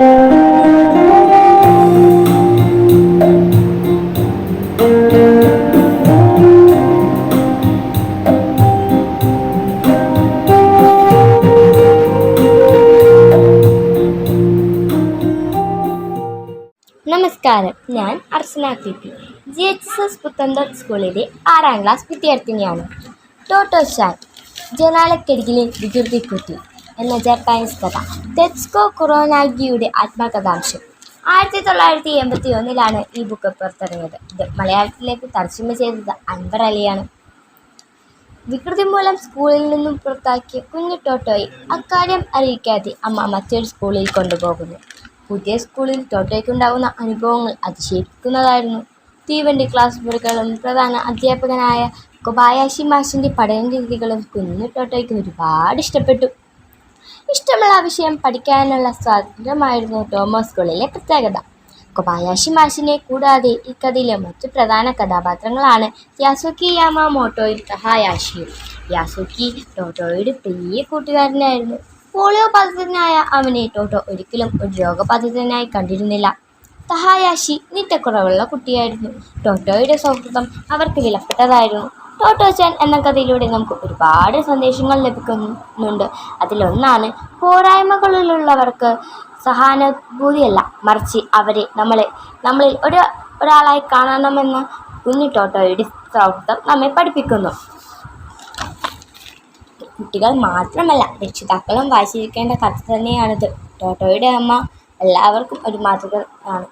നമസ്കാരം. ഞാൻ Archana P. G H S S Puthenthottu സ്കൂളിലെ ആറാം ക്ലാസ് വിദ്യാർത്ഥിനിയാണ്. ടോട്ടോ ഷാൻ ജനാലക്കരികിലെ വികൃതിക്കുട്ടി എന്ന ജപ്പാനീസ് കഥ. തെറ്റ്സ്കോ കുറോനാഗിയുടെ ആത്മകഥാംശം. ആയിരത്തി തൊള്ളായിരത്തി എൺപത്തി ഒന്നിലാണ് ഈ ബുക്ക് പുറത്തിറങ്ങിയത്. ഇത് മലയാളത്തിലേക്ക് തർജമ ചെയ്തത് അൻവർ അലിയാണ്. വികൃതി മൂലം സ്കൂളിൽ നിന്നും പുറത്താക്കിയ കുഞ്ഞു ടോട്ടോയെ അക്കാര്യം അറിയിക്കാതെ അമ്മ മറ്റൊരു സ്കൂളിൽ കൊണ്ടുപോകുന്നു. പുതിയ സ്കൂളിൽ ടോട്ടോയ്ക്കുണ്ടാകുന്ന അനുഭവങ്ങൾ അതിശയിക്കുന്നതായിരുന്നു. തീവണ്ടി ക്ലാസ് മുറികളും പ്രധാന അധ്യാപകനായ കൊബായാശി മാഷിന്റെ പഠന രീതികളും കുഞ്ഞു ടോട്ടോയ്ക്ക് ഒരുപാട് ഇഷ്ടപ്പെട്ടു. ഇഷ്ടമുള്ള വിഷയം പഠിക്കാനുള്ള സ്വാതന്ത്ര്യമായിരുന്നു ടോമസ് സ്കൂളിലെ പ്രത്യേകത. കൊബായാഷി മാഷിനെ കൂടാതെ ഈ കഥയിലെ മറ്റു പ്രധാന കഥാപാത്രങ്ങളാണ് യാസുക്കി യാമാമോട്ടോയും തഹായാഷിയും. യാസുക്കി ടോട്ടോയുടെ പ്രിയ കൂട്ടുകാരനായിരുന്നു. പോളിയോ ബാധിതനായ അവനെ ടോട്ടോ ഒരിക്കലും ഒരു രോഗബാധിതനായി കണ്ടിരുന്നില്ല. തഹായാഷി നിറ്റക്കുറവുള്ള കുട്ടിയായിരുന്നു. ടോട്ടോയുടെ സൗഹൃദം അവർക്ക് വിലപ്പെട്ടതായിരുന്നു. ടോട്ടോ ചാൻ എന്ന കഥയിലൂടെ നമുക്ക് ഒരുപാട് സന്ദേശങ്ങൾ ലഭിക്കുന്നുണ്ട്. അതിലൊന്നാണ് പോരായ്മകളിലുള്ളവർക്ക് സഹാനുഭൂതിയല്ല. മറിച്ച് അവരെ നമ്മളെ നമ്മളിൽ ഒരു ഒരാളായി കാണണമെന്ന് കുഞ്ഞു ടോട്ടോയുടെ സൗഹൃദം നമ്മെ പഠിപ്പിക്കുന്നു. കുട്ടികൾ മാത്രമല്ല രക്ഷിതാക്കളും വായിച്ചിരിക്കേണ്ട കഥ തന്നെയാണിത്. ടോട്ടോയുടെ അമ്മ എല്ലാവർക്കും ഒരു മാതൃക ആണ്.